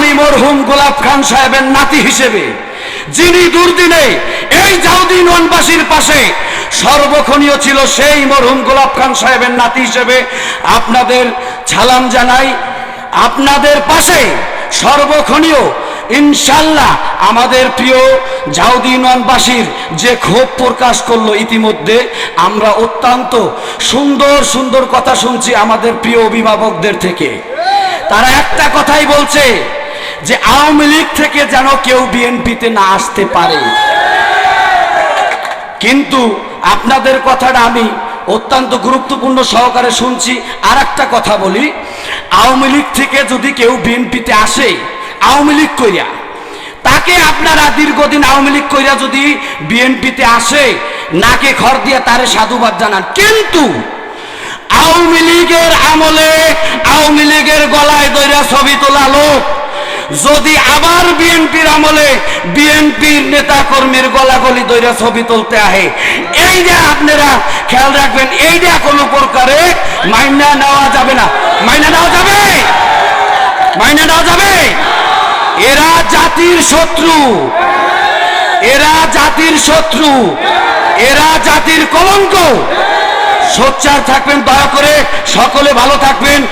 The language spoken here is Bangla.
আমি মরহুম গোলাপ খান সাহেবের নাতি হিসেবে, যিনি দুর্দিনে এই জাউদ্দিন ওয়ানবাসীর পাশে সর্বক্ষণীয় ছিল সেই মরহুম গোলাপ খান সাহেবের নাতি হিসেবে, আপনাদের ছালাম জানাই, আপনাদের পাশে সর্বক্ষণীয়, ইনশাল্লাহ আমাদের প্রিয় জাউদ্দিনবাসীর যে ক্ষোভ প্রকাশ করল ইতিমধ্যে, আমরা অত্যন্ত সুন্দর সুন্দর কথা শুনছি আমাদের প্রিয় অভিভাবকদের থেকে। তারা একটা কথাই বলছে যে আওয়ামী লীগ থেকে যেন কেউ বিএনপিতে না আসতে পারে। কিন্তু আপনাদের কথাটা আমি অত্যন্ত গুরুত্বপূর্ণ সহকারে শুনছি। আর একটা কথা বলি, আওয়ামী লীগ থেকে যদি কেউ বিএনপিতে আসে, আওয়ামী লীগ কইরা, তাকে আপনারা দীর্ঘদিন আওয়ামী লীগ কইরা যদি বিএনপিতে আসে, নাকে ঘর দিয়ে তারে সাধুবাদ জানান। কিন্তু আওয়ামী লীগের আমলে আওয়ামী লীগের গলায় দইরা ছবি তোলা লোক যদি আবার বিএনপির আমলে বিএনপির নেতা কর্মীর গলাগলি দইরা ছবি তুলতে আহে এইটা আপনারা খেয়াল রাখবেন এইটা কোনো প্রকারে মাইনা নেওয়া যাবে না। মাইনা নেওয়া যাবে? মাইনা নেওয়া যাবে? এরা জাতির শত্রু। এরা জাতির শত্রু। এরা জাতির কলঙ্ক। সোচ্চার থাকবেন, দয়া করে সকলে ভালো থাকবেন।